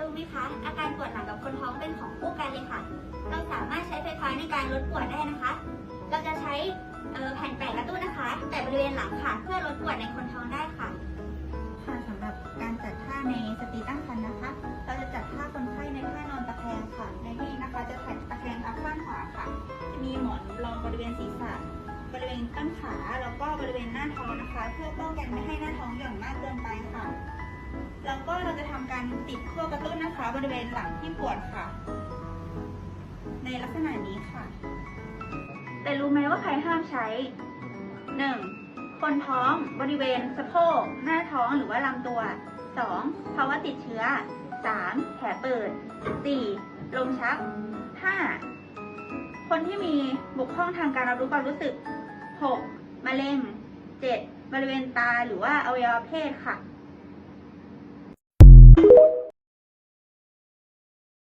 รู้ไหมคะ อาการปวดหลังกับคนท้องเป็นของคู่กันเลยค่ะ เราสามารถใช้ไฟฟ้าในการลดปวดได้นะคะ เราจะใช้แผ่นแปะกระตุ้นนะคะแปะบริเวณหลังค่ะ เพื่อลดปวดในคนท้องได้ค่ะ ค่ะสำหรับการจัดท่าในสตรีตั้งครรภ์นะคะ เราจะจัดท่าคนไข้ในท่านอนตะแคงค่ะ ในที่นี้นะคะจะถ่ายตะแคงทับข้างขวาค่ะ จะมีหมอนรองบริเวณศีรษะ บริเวณต้นขา แล้วก็บริเวณหน้าท้องนะคะ เพื่อป้องกันไม่ให้หน้าท้องหย่อนมากเกินไปค่ะ ก็เรารติดขั้วกระตุ้นนะคะ บริเวณหลังที่ปวดค่ะ ในลักษณะนี้ค่ะ แต่รู้ไหมว่าใครห้ามใช้ 1. คนท้องบริเวณสะโพก หน้าท้องหรือว่าลำตัว 2. ภาวะติดเชื้อ 3. แผลเปิด 4. ลมชัก 5. คนที่มีบุกพร่องทางการรับรู้ความรู้สึก 6. มะเร็ง 7. บริเวณตาหรือว่าอวัยวะเพศค่ะ